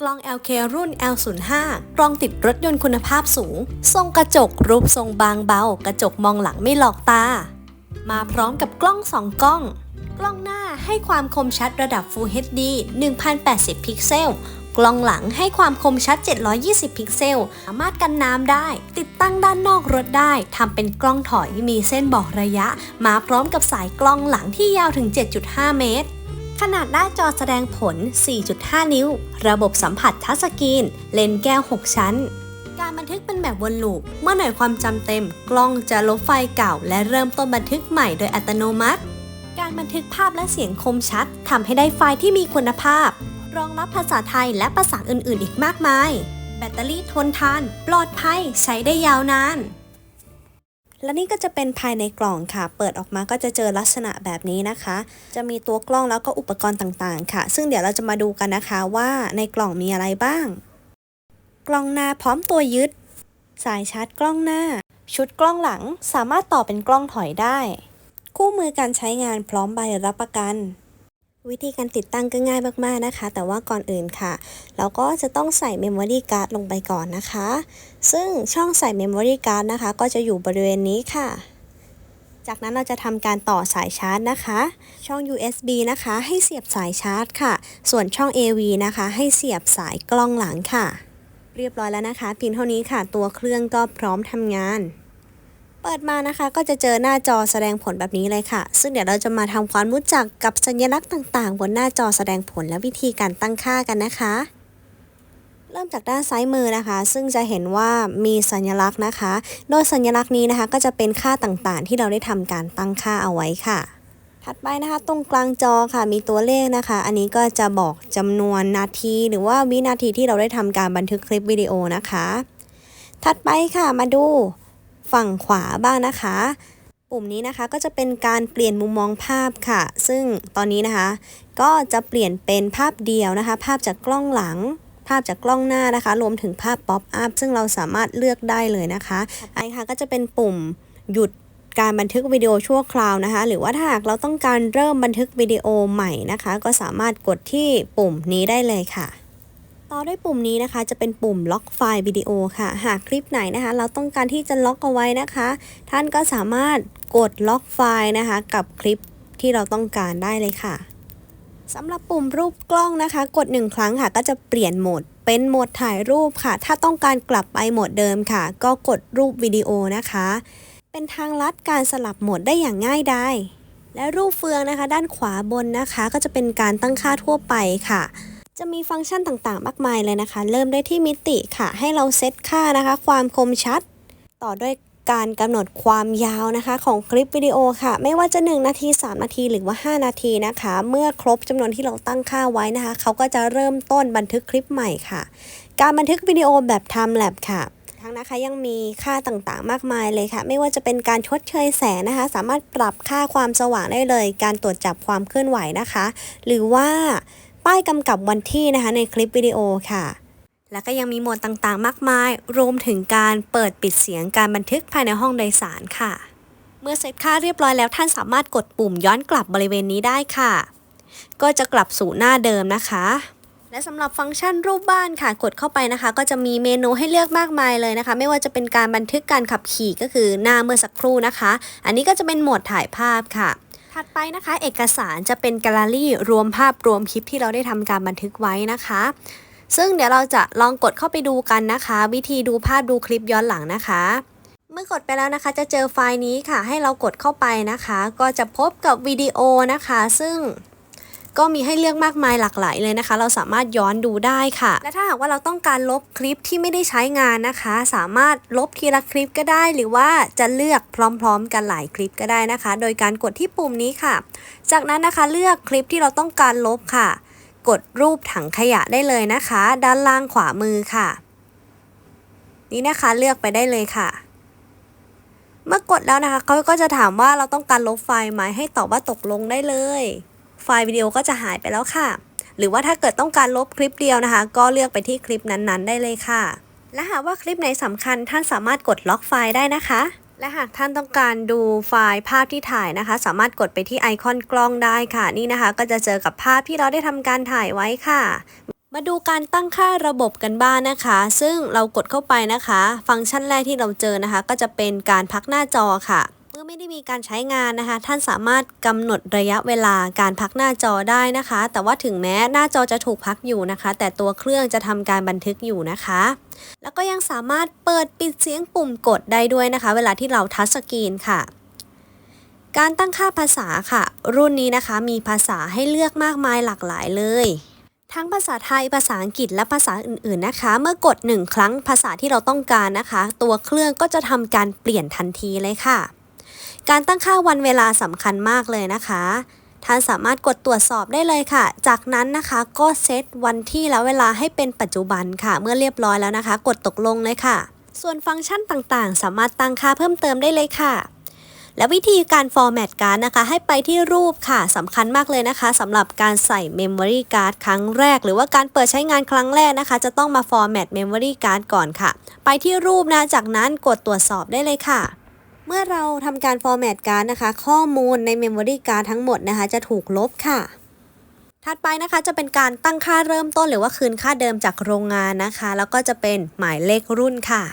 กล้อง LK รุ่น L05 กล้องติดรถยนต์คุณภาพสูง ทรงกระจกรูปทรงบางเบา กระจกมองหลังไม่หลอกตา มาพร้อมกับกล้อง2กล้อง กล้องหน้าให้ความคมชัดระดับ Full HD 1080 พิกเซล กล้องหลังให้ความคมชัด 720 พิกเซล สามารถกันน้ำได้ ติดตั้งด้านนอกรถได้ ทำเป็นกล้องถอยมีเส้นบอกระยะ มาพร้อมกับสายกล้องหลังที่ยาวถึง 7.5 เมตร ขนาดหน้าจอแสดงผล 4.5 นิ้ว ระบบสัมผัสทัชสกรีน เลนส์แก้ว 6 ชั้น การบันทึกเป็นแบบวนลูป เมื่อหน่วยความจำเต็ม กล้องจะลบไฟล์เก่า และเริ่มต้นบันทึกใหม่โดยอัตโนมัติ การบันทึกภาพและเสียงคมชัดทำให้ได้ไฟล์ที่มีคุณภาพ รองรับภาษาไทยและภาษาอื่น ๆ อีกมากมาย แบตเตอรี่ทนทาน ปลอดภัย ใช้ได้ยาวนาน และนี่ก็จะเป็นภายในกล่องค่ะ เปิดออกมาก็จะเจอลักษณะแบบนี้นะคะ จะมีตัวกล้องแล้วก็อุปกรณ์ต่างๆ ค่ะ ซึ่งเดี๋ยวเราจะมาดูกันนะคะว่าในกล่องมีอะไรบ้าง กล้องหน้าพร้อมตัวยึด สายชาร์จกล้องหน้า ชุดกล้องหลังสามารถต่อเป็นกล้องถอยได้ คู่มือการใช้งานพร้อมใบรับประกัน วิธีการติดตั้งก็ง่ายมากๆนะคะ แต่ว่าก่อนอื่นค่ะ เราก็จะต้องใส่ Memory Card ลงไปก่อนนะคะ ซึ่งช่องใส่ Memory Card นะคะ ก็จะอยู่บริเวณนี้ค่ะ จากนั้นเราจะทำการต่อสายชาร์จนะคะ ช่อง USB นะคะ ให้เสียบสายชาร์จค่ะ ส่วนช่อง AV นะคะ ให้เสียบสายกล้องหลังค่ะ เรียบร้อยแล้วนะคะ เพียงเท่านี้ค่ะ ตัวเครื่องก็พร้อมทำงาน เปิดมานะคะก็จะเจอหน้าจอแสดงผลแบบนี้เลยค่ะ ซึ่งเดี๋ยวเราจะมาทำความรู้จักกับสัญลักษณ์ต่าง ๆ บนหน้าจอแสดงผลและวิธีการตั้งค่ากันนะคะ เริ่มจากด้านซ้ายมือนะคะ ซึ่งจะเห็นว่ามีสัญลักษณ์นะคะ โดยสัญลักษณ์นี้นะคะ ก็จะเป็นค่าต่างๆ ที่เราได้ทำการตั้งค่าเอาไว้ค่ะ ถัดไปนะคะ ตรงกลางจอค่ะ มีตัวเลขนะคะ อันนี้ก็จะบอกจำนวนนาที หรือว่าวินาทีที่เราได้ทำการบันทึกคลิปวิดีโอนะคะ ถัดไปค่ะมาดู ฝั่งขวาบ้างนะคะ ปุ่มนี้นะคะก็จะเป็นการเปลี่ยนมุมมองภาพค่ะ ซึ่งตอนนี้นะคะ ก็จะเปลี่ยนเป็นภาพเดียวนะคะ ภาพจากกล้องหลังภาพจากกล้องหน้านะคะ รวมถึงภาพป๊อปอัพซึ่งเราสามารถเลือกได้เลยนะคะไอค่ะก็จะเป็นปุ่มหยุดการบันทึกวิดีโอชั่วคราวนะคะ หรือว่าถ้าหากเราต้องการเริ่มบันทึกวิดีโอใหม่นะคะ ก็สามารถกดที่ปุ่มนี้ได้เลยค่ะ ต่อด้วยปุ่มนี้นะคะ จะเป็นปุ่มล็อกไฟล์วิดีโอค่ะ หากคลิปไหนนะคะ เราต้องการที่จะล็อกเอาไว้นะคะ ท่านก็สามารถกดล็อกไฟล์นะคะ กับคลิปที่เราต้องการได้เลยค่ะสำหรับปุ่มรูปกล้องนะคะ กดหนึ่งครั้งค่ะ ก็จะเปลี่ยนโหมดเป็นโหมดถ่ายรูปค่ะ ถ้าต้องการกลับไปโหมดเดิมค่ะ ก็กดรูปวิดีโอนะคะ เป็นทางลัดการสลับโหมดได้อย่างง่ายดายและรูปเฟืองนะคะ ด้านขวาบนนะคะ ก็จะเป็นการตั้งค่าทั่วไปค่ะ จะมีฟังก์ชันต่างๆ มากมายเลยนะคะ เริ่มได้ที่มิติค่ะ ให้เราเซตค่านะคะ ความคมชัด ต่อด้วยการกำหนดความยาวนะคะ ของคลิปวิดีโอค่ะ ไม่ว่าจะ 1 นาที 3 นาทีหรือว่า 5 นาทีนะคะ เมื่อครบจำนวนที่เราตั้งค่าไว้นะคะ เขาก็จะเริ่มต้นบันทึกคลิปใหม่ค่ะ การบันทึกวิดีโอแบบ Time Lapse ค่ะทั้งนะคะยังมีค่าต่างๆ มากมายเลยค่ะ ไม่ว่าจะเป็นการชดเชยแสงนะคะ สามารถปรับค่าความสว่างได้เลย การตรวจจับความเคลื่อนไหวนะคะ หรือว่า ป้ายกำกับวันที่นะคะในคลิปวิดีโอค่ะ แล้วก็ยังมีโหมดต่างๆ มากมาย รวมถึงการเปิดปิดเสียงการบันทึกภายในห้องโดยสารค่ะ เมื่อเซตค่าเรียบร้อยแล้วท่านสามารถกดปุ่มย้อนกลับบริเวณนี้ได้ค่ะ ก็จะกลับสู่หน้าเดิมนะคะ และสำหรับฟังก์ชันรูปบ้านค่ะ กดเข้าไปนะคะ ก็จะมีเมนูให้เลือกมากมายเลยนะคะ ไม่ว่าจะเป็นการบันทึกการขับขี่ก็คือหน้าเมื่อสักครู่นะคะ อันนี้ก็จะเป็นโหมดถ่ายภาพค่ะ ถัดไปนะคะ เอกสารจะเป็นแกลเลอรี่รวมภาพรวมคลิปที่เราได้ทำการบันทึกไว้นะคะ ซึ่งเดี๋ยวเราจะลองกดเข้าไปดูกันนะคะ วิธีดูภาพดูคลิปย้อนหลังนะคะ เมื่อกดไปแล้วนะคะ จะเจอไฟล์นี้ค่ะ ให้เรากดเข้าไปนะคะ ก็จะพบกับวิดีโอนะคะ ซึ่ง ก็มีให้เลือกมากมายหลากหลายเลยนะคะ เราสามารถย้อนดูได้ค่ะ และถ้าหากว่าเราต้องการลบคลิปที่ไม่ได้ใช้งานนะคะ สามารถลบทีละคลิปก็ได้ หรือว่าจะเลือกพร้อม ๆ กันหลายคลิปก็ได้นะคะ โดยการกดที่ปุ่มนี้ค่ะ จากนั้นนะคะเลือกคลิปที่เราต้องการลบค่ะ กดรูปถังขยะได้เลยนะคะ ด้านล่างขวามือค่ะ นี่นะคะเลือกไปได้เลยค่ะเมื่อกดแล้วนะคะเขาก็จะถามว่าเราต้องการลบไฟล์ไหมให้ตอบว่าตกลงได้เลย ไฟล์วิดีโอก็จะหายไปแล้วค่ะ หรือว่าถ้าเกิดต้องการลบคลิปเดียวนะคะ ก็เลือกไปที่คลิปนั้นๆ ได้เลยค่ะ และหากว่าคลิปไหนสำคัญท่านสามารถกดล็อกไฟล์ได้นะคะ และหากท่านต้องการดูไฟล์ภาพที่ถ่ายนะคะ สามารถกดไปที่ไอคอนกล้องได้ค่ะ นี่นะคะ ก็จะเจอกับภาพที่เราได้ทำการถ่ายไว้ค่ะมาดูการตั้งค่าระบบกันบ้างนะคะ ซึ่งเรากดเข้าไปนะคะ ฟังก์ชันแรกที่เราเจอนะคะ ก็จะเป็นการพักหน้าจอค่ะ อไม่ได้มีการใช้งานนะคะ ท่านสามารถกำหนดระยะเวลาการพักหน้าจอได้นะคะ แต่ว่าถึงแม้หน้าจอจะถูกพักอยู่นะคะ แต่ตัวเครื่องจะทำการบันทึกอยู่นะคะ แล้วก็ยังสามารถเปิดปิดเสียงปุ่มกดได้ด้วยนะคะ เวลาที่เราทัชสกรีนค่ะ การตั้งค่าภาษาค่ะ รุ่นนี้นะคะมีภาษาให้เลือกมากมายหลากหลายเลยทั้งภาษาไทย ภาษาอังกฤษ และภาษาอื่น ๆ นะคะ เมื่อกดหนึ่งครั้งภาษาที่เราต้องการนะคะ ตัวเครื่องก็จะทำการเปลี่ยนทันทีเลยค่ะ การตั้งค่าวันเวลาสำคัญมากเลยนะคะ ท่านสามารถกดตรวจสอบได้เลยค่ะ จากนั้นนะคะก็เซตวันที่และเวลาให้เป็นปัจจุบันค่ะ เมื่อเรียบร้อยแล้วนะคะ กดตกลงเลยค่ะ ส่วนฟังก์ชันต่างๆ สามารถตั้งค่าเพิ่มเติมได้เลยค่ะ และวิธีการฟอร์แมตการ์ดนะคะ ให้ไปที่รูปค่ะสำคัญมากเลยนะคะสำหรับการใส่ Memory Card ครั้งแรก หรือว่าการเปิดใช้งานครั้งแรกนะคะ จะต้องมาฟอร์แมต Memory Card ก่อนค่ะ ไปที่รูปนะ จากนั้นกดตรวจสอบได้เลยค่ะ เมื่อเราทำการฟอร์แมตการ์ดนะคะ ข้อมูลใน Memory Card ทั้งหมดนะคะ จะถูกลบค่ะ ถัดไปนะคะจะเป็นการตั้งค่าเริ่มต้นหรือว่าคืนค่าเดิมจากโรงงานนะคะ แล้วก็จะเป็นหมายเลขรุ่นค่ะ